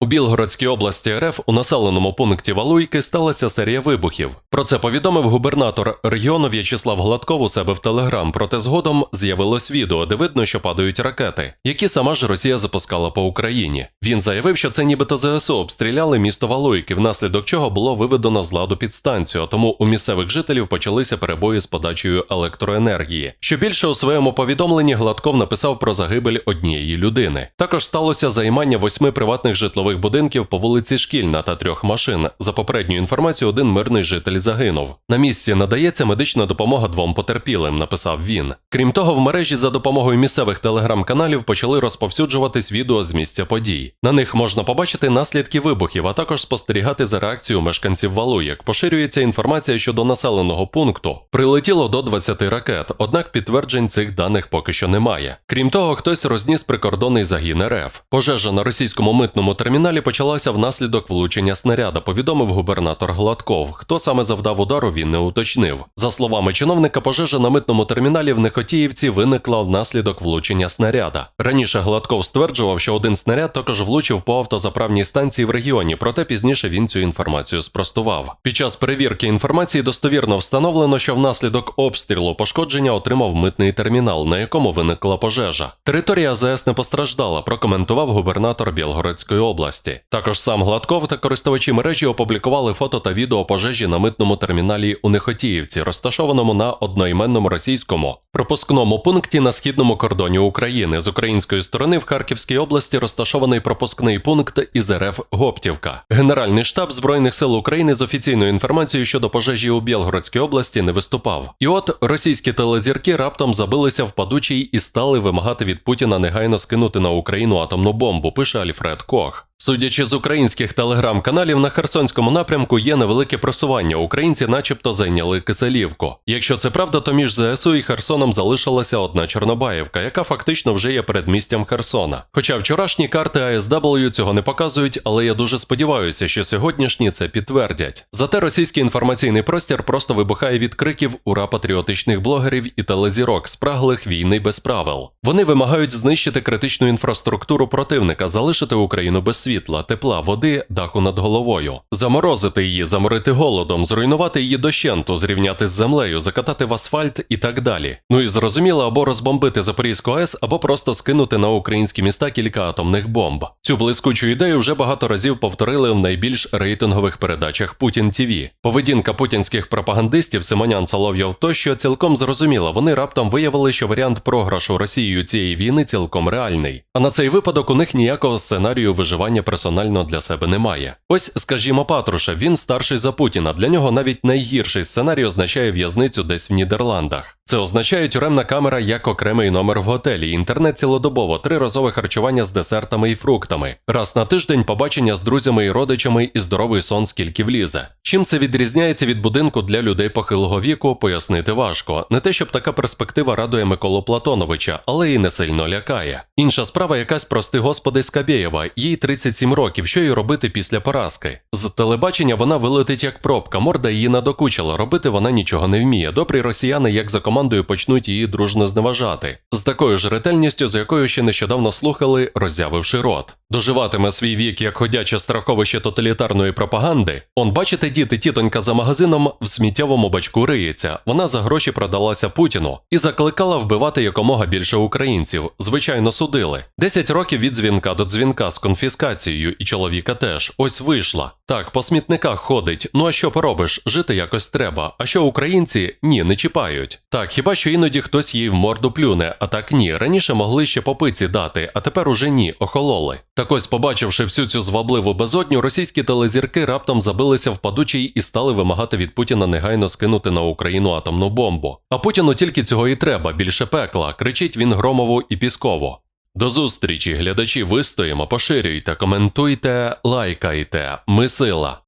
У Білгородській області РФ у населеному пункті Валуйки сталася серія вибухів. Про це повідомив губернатор регіону В'ячеслав Гладков у себе в Телеграм. Проте згодом з'явилось відео, де видно, що падають ракети, які сама ж Росія запускала по Україні. Він заявив, що це нібито ЗСУ обстріляли місто Валуйки, внаслідок чого було виведено з ладу підстанцію. Тому у місцевих жителів почалися перебої з подачею електроенергії. Що більше у своєму повідомленні Гладков написав про загибель однієї людини. Також сталося займання восьми приватних житлових будинків по вулиці Шкільна та трьох машин. За попередньою інформацією, один мирний житель загинув. На місці надається медична допомога двом потерпілим, написав він. Крім того, в мережі за допомогою місцевих телеграм-каналів почали розповсюджуватись відео з місця подій. На них можна побачити наслідки вибухів, а також спостерігати за реакцією мешканців валу, як поширюється інформація щодо населеного пункту. Прилетіло до 20 ракет, однак підтверджень цих даних поки що немає. Крім того, хтось розніс прикордонний загін РФ. Пожежа на російському митному терміналі почалася внаслідок влучення снаряда, повідомив губернатор Гладков. Хто саме завдав удару, він не уточнив. За словами чиновника, пожежа на митному терміналі в Нехотіївці виникла внаслідок влучення снаряда. Раніше Гладков стверджував, що один снаряд також влучив по автозаправній станції в регіоні, проте пізніше він цю інформацію спростував. Під час перевірки інформації достовірно встановлено, що внаслідок обстрілу пошкодження отримав митний термінал, на якому виникла пожежа. Територія АЗС не постраждала, прокоментував губернатор Білгородської області. Також сам Гладков та користувачі мережі опублікували фото та відео пожежі на митному терміналі у Нехотіївці, розташованому на одноіменному російському пропускному пункті на східному кордоні України. З української сторони в Харківській області розташований пропускний пункт із РФ Гоптівка. Генеральний штаб Збройних сил України з офіційною інформацією щодо пожежі у Білгородській області не виступав. І от російські телезірки раптом забилися в падучий і стали вимагати від Путіна негайно скинути на Україну атомну бомбу. Пише Альфред Кох. Судячи з українських телеграм-каналів, на Херсонському напрямку є невелике просування. Українці, начебто, зайняли Киселівку. Якщо це правда, то між ЗСУ і Херсоном залишилася одна Чорнобаївка, яка фактично вже є передмістям Херсона. Хоча вчорашні карти АСW цього не показують, але я дуже сподіваюся, що сьогоднішні це підтвердять. Зате російський інформаційний простір просто вибухає від криків ура патріотичних блогерів і телезірок, спраглих війни без правил. Вони вимагають знищити критичну інфраструктуру противника, залишити Україну без світла, тепла, води, даху над головою, заморозити її, заморити голодом, зруйнувати її дощенту, зрівняти з землею, закатати в асфальт і так далі. Ну і зрозуміло, або розбомбити Запорізьку АЕС, або просто скинути на українські міста кілька атомних бомб. Цю блискучу ідею вже багато разів повторили в найбільш рейтингових передачах Путін ТІВІ. Поведінка путінських пропагандистів Симонян Соловйов тощо цілком зрозуміла. Вони раптом виявили, що варіант програшу Росією цієї війни цілком реальний. А на цей випадок у них ніякого сценарію виживання персонально для себе немає. Ось, скажімо, Патрушев, він старший за Путіна. Для нього навіть найгірший сценарій означає в'язницю десь в Нідерландах. Це означає тюремна камера як окремий номер в готелі, інтернет цілодобово, триразове харчування з десертами і фруктами, раз на тиждень побачення з друзями і родичами і здоровий сон скільки влізе. Чим це відрізняється від будинку для людей похилого віку, пояснити важко. Не те, щоб така перспектива радує Миколу Платоновича, але і не сильно лякає. Інша справа якась прости господи Скабєєва, їй 37 років, що їй робити після поразки. З телебачення вона вилетить як пробка, морда її надокучила, робити вона нічого не вміє. Добрі росіяни, як за командою, почнуть її дружно зневажати. З такою ж ретельністю, з якою ще нещодавно слухали, роззявивши рот. Доживатиме свій вік як ходяче страховище тоталітарної пропаганди. Он, бачите, діти, тітонька за магазином в сміттєвому бачку риється. Вона за гроші продалася Путіну і закликала вбивати якомога більше українців. Звичайно, судили. 10 років від дзвінка до дзвінка з конфіскацією, і чоловіка теж. Ось вийшла. Так, по смітниках ходить. Ну а що поробиш? Жити якось треба. А що українці ні, не чіпають. Так, хіба що іноді хтось їй в морду плюне, а так ні. Раніше могли ще попиці дати, а тепер уже ні, охололи. Так ось, побачивши всю цю звабливу безодню, російські телезірки раптом забилися в падучий і стали вимагати від Путіна негайно скинути на Україну атомну бомбу. А Путіну тільки цього і треба, більше пекла, кричить він Громову і Пісково. До зустрічі, глядачі, вистоїмо, поширюйте, коментуйте, лайкайте. Ми сила.